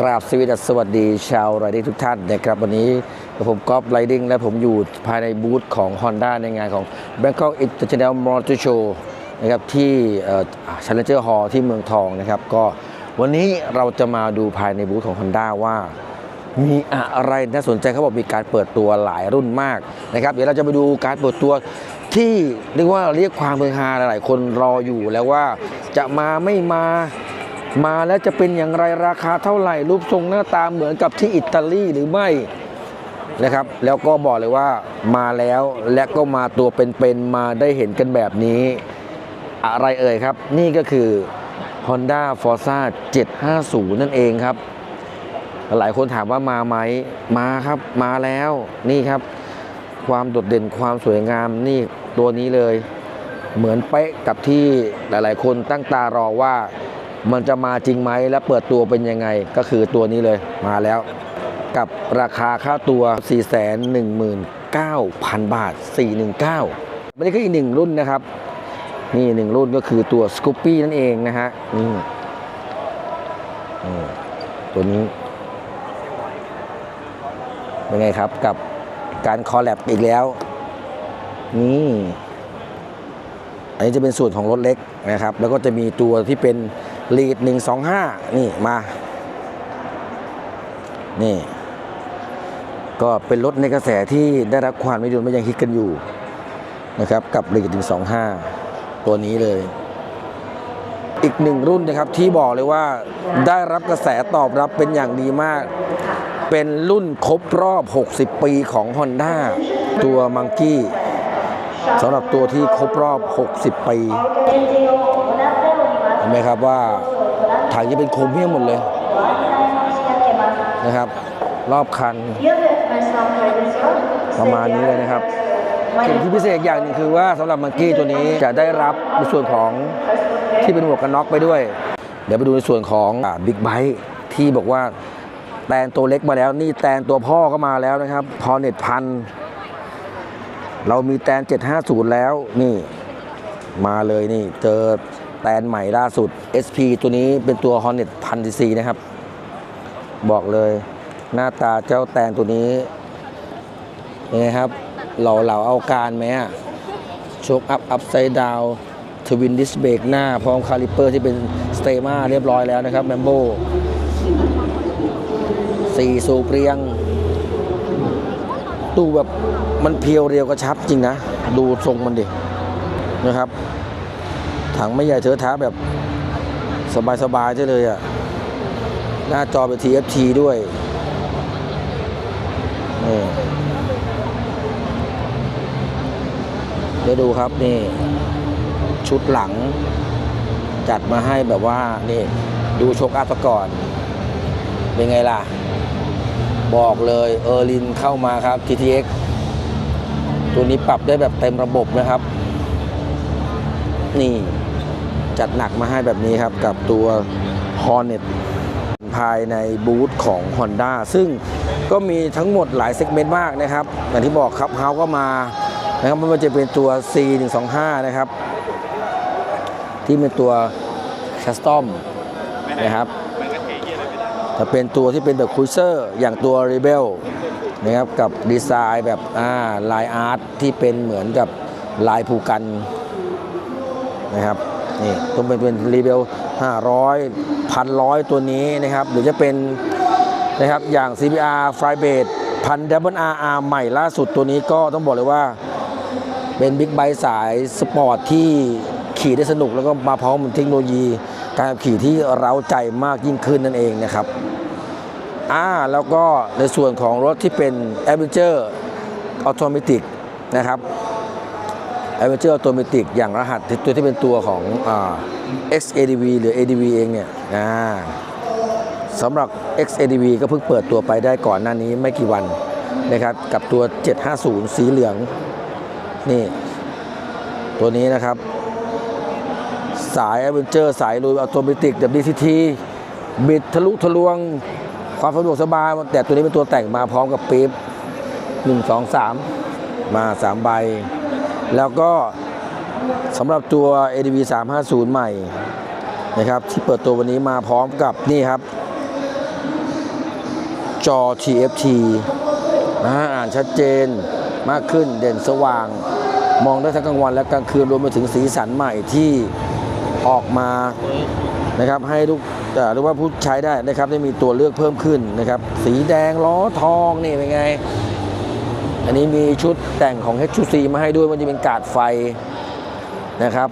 กราบสวีดัสวัสดีชาวไรดิ้งทุกท่านนะครับวันนี้ผมก๊อฟไรดิ้งและผมอยู่ภายในบูธของ Honda ในงานของ Bangkok International Motor Show นะครับที่ Challenger Hall ที่เมืองทองนะครับก็วันนี้เราจะมาดูภายในบูธของ Honda ว่า มีอะไรน่าสนใจเขาบอกมีการเปิดตัวหลายรุ่นมากนะครับเดี๋ยวเราจะไปดูการเปิดตัวที่เรียกว่าเรียกความเมือฮาหลายๆ คนรออยู่แล้วว่าจะมาไม่มา มาแล้วจะเป็นอย่างไรราคาเท่าไหร่ รูปทรงหน้าตาเหมือนกับที่อิตาลีหรือไม่นะครับ แล้วก็บอกเลยว่ามาแล้วและก็มาตัวเป็นๆมาได้เห็นกันแบบนี้ อะไรเอ่ยครับ นี่ก็คือ Honda Forza 750 นั่นเองครับ หลายคนถามว่ามาไหมมาครับ มาแล้วนี่ครับ ความโดดเด่นความสวยงามนี่ตัวนี้เลย เหมือนเป๊ะกับที่หลาย ๆ คนตั้งตารอว่า มันจะมาจริงไหมและเปิดตัวเป็นยังไง ก็คือตัวนี้เลยมาแล้ว กับราคาค่าตัว 419,000 บาท 419ไม่ได้ก็อีกหนึ่งรุ่นนะครับ นี่หนึ่งรุ่นก็คือตัว s c o o p y นั่นเองนะฮะนี่ตัวนี้เป็นไงครับกับการคอลแลบอีกแล้ว นี่ อันนี้จะเป็นส่วนของรถเล็กนะครับ แล้วก็จะมีตัวที่เป็น ลีด125นี่มา นี่ ก็เป็นรถในกระแสที่ได้รับความนิยมและยังฮิตกันอยู่นะครับ กับลีด125ตัวนี้เลย อีกหนึ่งรุ่นนะครับที่บอกเลยว่าได้รับกระแสตอบรับเป็นอย่างดีมาก เป็นรุ่นครบรอบ 60 ปีของ Honda ตัวมังกี้สำหรับตัวที่ครบรอบ 60 ปี ไหมครับว่าถังจะเป็นโครเมียมหมดเลยนะครับ รอบคัน ประมาณนี้เลยนะครับสิ่งที่พิเศษอย่างหนึงคือว่าสำหรับมังกี้ตัวนี้จะได้รับในส่วนของที่เป็นหมวกกันน็อกไปด้วย เดี๋ยวไปดูในส่วนของบิ๊กไบค์ที่บอกว่าแตนตัวเล็กมาแล้ว นี่แตนตัวพ่อก็มาแล้วนะครับ พอเน็ตพันเรามีแตน 750 แล้วนี่ มาเลยนี่เจอ แตนใหม่ล่าสุด SP ตัวนี้เป็นตัว Hornet พันซีซีนะครับ บอกเลยหน้าตาเจ้าแตนตัวนี้ยังไงครับเราเหล่าเอาการไหมอะโชคอัพอัพไซด์ดาวทวินดิสเบรกหน้า พร้อมคาลิเปอร์ที่เป็นสเตมาเรียบร้อยแล้วนะครับแมมโบสี่สูบเรียง ดูแบบมันเพียวเรียวกระชับจริงนะ ดูทรงมันดินะครับ ถังไม่ใหญ่เทอะท้าแบบสบายๆใช่เลยอะ่ะ หน้าจอเป็น TFT ด้วยนี่เดี๋ยวดูครับนี่ ชุดหลัง จัดมาให้แบบว่า นี่ ดูโชคอัพก่อน เป็นไงล่ะ บอกเลยเออร์ลินเข้ามาครับ GTX ตัวนี้ปรับได้แบบเต็มระบบนะครับ นี่ จัดหนักมาให้แบบนี้ครับกับตัว Hornet ภายในบูธของ Honda ซึ่งก็มีทั้งหมดหลายเซกเมนต์มากนะครับ อย่างที่บอกครับเฮาก็มานะครับม่ว่าจะเป็นตัว C125 นะครับ ที่เป็นตัว Custom นะครับจะเป็นตัวที่เป็นแบบคุยเซอร์อย่างตัว Rebel นะครับกับดีไซน์แบบอ่าลายอาร์ตที่เป็นเหมือนกับลายภูกันนะครับ นี่ต้องเป็นเป็นรีเบล500พันร้อยตัวนี้นะครับ หรือจะเป็นนะครับอย่าง CBR f l y b a t พันดับเบิลอาร์ใหม่ล่าสุดตัวนี้ก็ต้องบอกเลยว่า เป็นบิ๊กไบค์สายสปอร์ตที่ขี่ได้สนุกแล้วก็มาพร้อมเทคโนโลยีการขับขี่ที่เร้าใจมากยิ่งขึ้นนั่นเองนะครับอ่าแล้วก็ในส่วนของรถที่เป็น a d v e n t u r e Automatic นะครับ a v e n t u r e Automatic อย่างรหัสตัวที่เป็นตัวของอ XADV หรือ ADV เองเนี่ยสำหรับ XADV ก็เพิ่งเปิดตัวไปได้ก่อนหน้านี้ไม่กี่วันนะครับกับตัว 750 สีเหลือง นี่ตัวนี้นะครับ สาย a v e n t u r e สายลุยอัตโนมัติแบบ DCT บิดทะลุทะลวง ความสะดวกสบาย แต่ตัวนี้เป็นตัวแต่งมาพร้อมกับปี๊บหนึ่งสองสามมาสามใบ แล้วก็สำหรับตัว ADV 350 ใหม่นะครับ ที่เปิดตัววันนี้มาพร้อมกับนี่ครับ จอ TFT อ่าอ่านชัดเจนมากขึ้นเด่นสว่าง มองได้ทั้งกลางวันและกลางคืนรวมไปถึงสีสันใหม่ที่ออกมานะครับให้ทุกเอ่หรือว่าผู้ใช้ได้นะครับได้มีตัวเลือกเพิ่มขึ้นนะครับ สีแดงล้อทองนี่เป็นไง อันนี้มีชุดแต่งของ HQC มาให้ด้วยมันจะเป็นกาดไฟนะครับ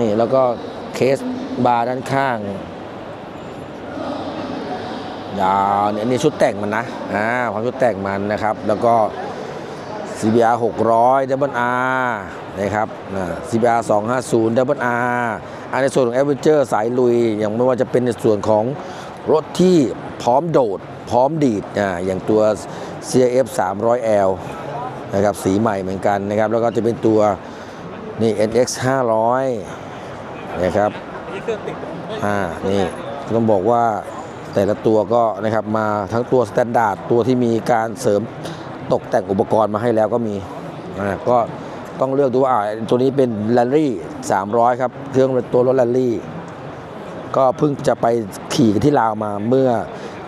นี่แล้วก็เคสบาร์ด้านข้างยาวเนี่ยอันนี้ชุดแต่งมันนะอ่าความชุดแต่งมันนะครับ แล้วก็ CBR 600 Double R นะครับนะ CBR 250 Double R อันในส่วนของ Adventure สายลุย อย่างไม่ว่าจะเป็นในส่วนของรถที่พร้อมโดด พร้อมดีดอ่าอย่างตัว CF 300L นะครับสีใหม่เหมือนกันนะครับ แล้วก็จะเป็นตัวนี่ NX 500นะครับนี่เครื่องติดอ่านี่ต้องบอกว่าแต่ละตัวก็นะครับมาทั้งตัวสแตนดาร์ดตัวที่มีการเสริมตกแต่งอุปกรณ์มาให้แล้วก็มีอ่าก็ต้องเลือกดูว่าอ่าตัวนี้เป็นแรลลี่ 300 ครับเครื่องเป็นตัวรถแรลลี่ ก็เพิ่งจะไปขี่กันที่ลาวมาเมื่อ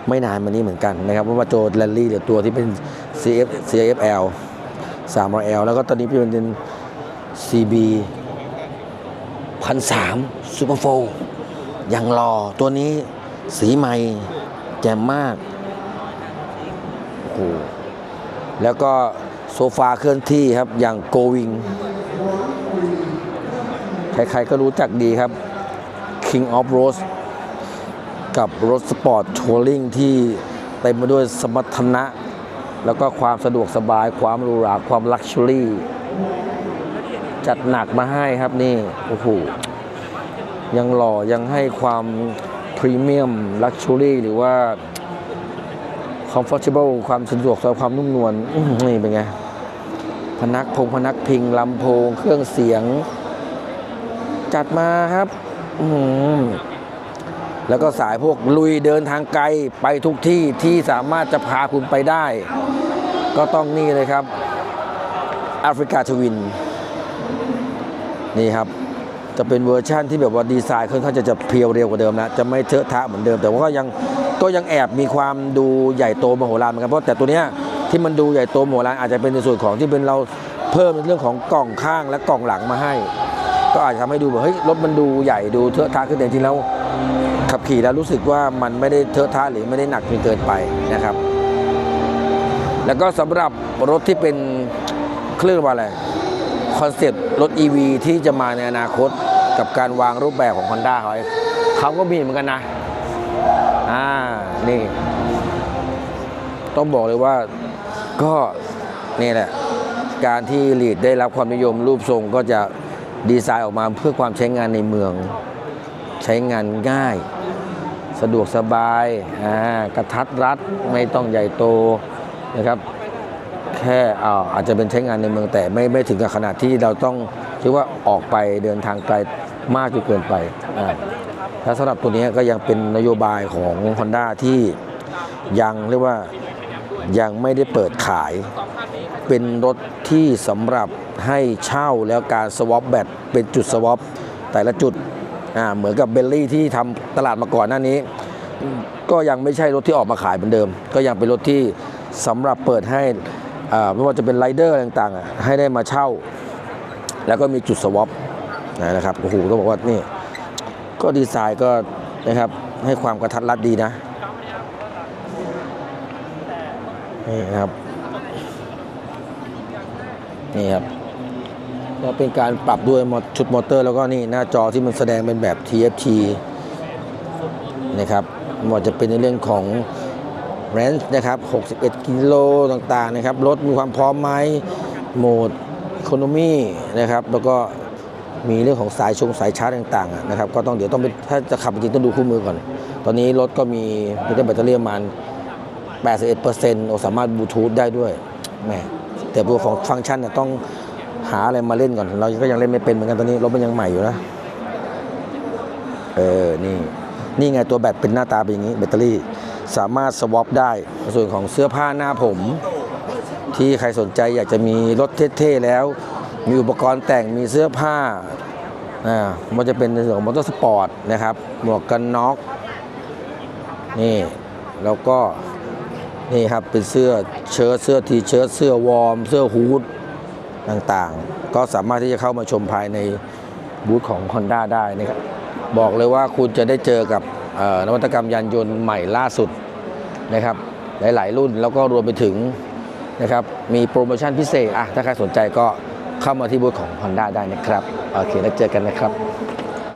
ไม่นานมานี้เหมือนกันนะครับเพราะว่าโจแรลลี่เดี๋ยวตัวที่เป็น CF CFL 300L แล้วก็ตอนนี้เป็น CB พันสามซูเปอร์โฟยังรอตัวนี้สีใหม่แจ่มมากโอ้โหแล้วก็โซฟาเคลื่อนที่ครับอย่างโกวิงใครๆก็รู้จักดีครับ King of Rose กับรถสปอร์ตทัวริงที่เต็มไปด้วยสมรรถนะ แล้วก็ความสะดวกสบายความหรูหราความลักชัวรี่ จัดหนักมาให้ครับนี่ โอ้โห ยังหล่อยังให้ความพรีเมียมลักชัวรี่หรือว่า comfortable ความสะดวกสบายความนุ่มนวลนี่เป็นไง พนักพงพนักพิงลำโพง เครื่องเสียง จัดมาครับ อื้อหือ แล้วก็สายพวกลุยเดินทางไกลไปทุกที่ที่สามารถจะพาคุณไปได้ ก็ต้องนี่เลยครับแอฟริกาทวิน นี่ครับ จะเป็นเวอร์ชั่นที่แบบว่าดีไซน์ค่อนข้างจะจะเพียวเร็วกว่าเดิมนะจะไม่เทอะทะเหมือนเดิม แต่ว่าก็ยังก็ยังแอบมีความดูใหญ่โตมโหฬารเหมือนกันเพราะแต่ตัวเนี้ยที่มันดูใหญ่โตมโหฬารอาจจะเป็นในส่วนของที่เป็นเราเพิ่มเรื่องของกล่องข้างและกล่องหลังมาให้ ก็อาจจะทำให้ดูแบบเฮ้ยรถมันดูใหญ่ดูเทอะทะขึ้นแต่จริงแล้ว ขี่แล้วรู้สึกว่ามันไม่ได้เทอะทะหรือไม่ได้หนักจนเกินไปนะครับ แล้วก็สำหรับรถที่เป็นเครื่องว่าอะไรคอนเซปต์รถ EV ที่จะมาในอนาคตกับการวางรูปแบบของ Honda เขาเขาก็มีเหมือนกันนะ อ่า นี่ ต้องบอกเลยว่าก็นี่แหละ การที่ลีดได้รับความนิยมรูปทรงก็จะดีไซน์ออกมาเพื่อความใช้งานในเมือง ใช้งานง่าย สะดวกสบายกระทัดรัดไม่ต้องใหญ่โตนะครับแค่อาอาจจะเป็นใช้งานในเมืองแต่ไม่ไม่ถึงกับขนาดที่เราต้องคิดว่าออกไปเดินทางไกลมากจนเกินไปอ่าแล้วสำหรับตัวนี้ก็ยังเป็นนโยบายของ Honda ที่ยังเรียกว่ายังไม่ได้เปิดขาย เป็นรถที่สำหรับให้เช่าแล้วการสวอปแบตเป็นจุดสวอปแต่ละจุด เหมือนกับเบลลี่ที่ทำตลาดมาก่อนหน้านี้ ก็ยังไม่ใช่รถที่ออกมาขายเหมือนเดิม ก็ยังเป็นรถที่สำหรับเปิดให้อ่าไม่ว่าจะเป็นไรเดอร์ต่างๆอะให้ได้มาเช่า แล้วก็มีจุดสวอปนะครับโอ้โหต้องบอกว่านี่ก็ดีไซน์ก็นะครับให้ความกระทัดรัดดีนะนี่ครับนี่ครับ ก็เป็นการปรับด้วยชุดมอเตอร์ แล้วก็นี่หน้าจอที่มันแสดงเป็นแบบ TFT นะครับมันจะเป็นในเรื่องของ r a n g e นะครับ 61 กิโลต่างๆนะครับ รถมีความพร้อมไหมโหมด e c o n o m y นะครับ แล้วก็มีเรื่องของสายชงสายชาร์จต่างๆนะครับ ก็ต้องเดี๋ยวต้องไปถ้าจะขับจริงต้องดูคู่มือก่อน ตอนนี้รถก็มีมีแบตเตอรี่ประมาณ 81%โอสามารถบลูทูธได้ด้วยแหมแต่ตัวของฟังก์ชันนะต้อง หาอะไรมาเล่นก่อน เราก็ยังเล่นไม่เป็นเหมือนกันตอนนี้รถมันยังใหม่อยู่นะเออนี่นี่ไงตัวแบตเป็นหน้าตาเป็นอย่างนี้แบตเตอรี่สามารถสวอปได้ส่วนของเสื้อผ้าหน้าผม ที่ใครสนใจอยากจะมีรถเท่ๆแล้ว มีอุปกรณ์แต่งมีเสื้อผ้าอ่ามันจะเป็นในส่วนของมอเตอร์สปอร์ตนะครับหมวกกันน็อกนี่แล้วก็นี่ครับเป็นเสื้อเชิ้ตเสื้อทีเชิ้ตเสื้อวอร์ม เสื้อฮูด ต่างๆ ก็สามารถที่จะเข้ามาชมภายในบูธของ Honda ได้นะครับบอกเลยว่าคุณจะได้เจอกับนวัตกรรมยานยนต์ใหม่ล่าสุดนะครับหลาย ๆ รุ่นแล้วก็รวมไปถึงนะครับมีโปรโมชั่นพิเศษอะถ้าใครสนใจก็เข้ามาที่บูธของ Honda ได้นะครับ โอเค แล้วเจอกันนะครับ